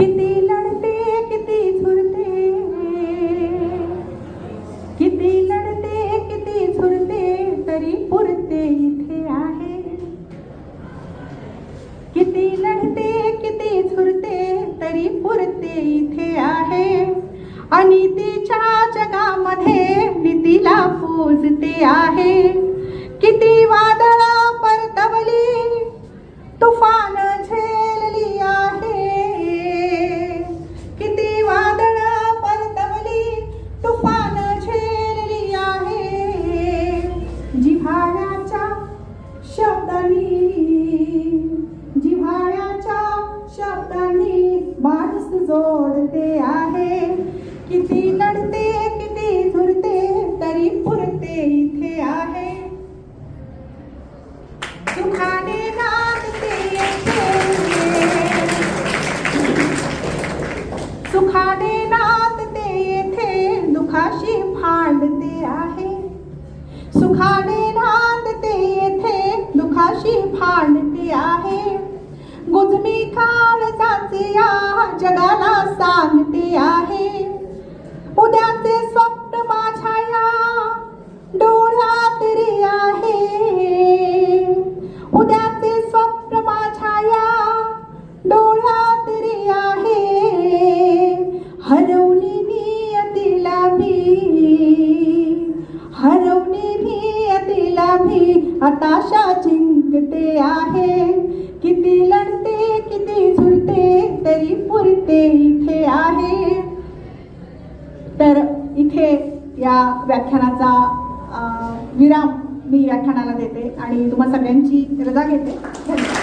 किती लढते किती झुरते. किती लढते किती झुरते तरी पुरते इथे आहे. किती लढते किती झुरते तरी पुरते इथे आहे. आणि तिच्या जगामध्ये नीतीला पूजते आहे. जिव्हाळ्याच्या शब्दानी जिव्हाळ्याच्या शब्दानी माणूस जोडते आहे. किती लढते किती झुरते तरी पुरते इथे आहे. सुखाने नांदते सुखाने नाचते येथे. दुखाशी भांडते आहे. दुखाने रांधते येथे दुखाशी भांडते आहे. गुजमी काळजाचे या जगाला सांगते आहे. उद्याचे हताशा जिंकते आहे. किती लढते किती झुरते तरी पुरते इथे आहे. तर इथे या व्याख्यानाचा विराम मी व्याख्यानाला देते आणि तुम्हा सगळ्यांची रजा घेते. धन्यवाद.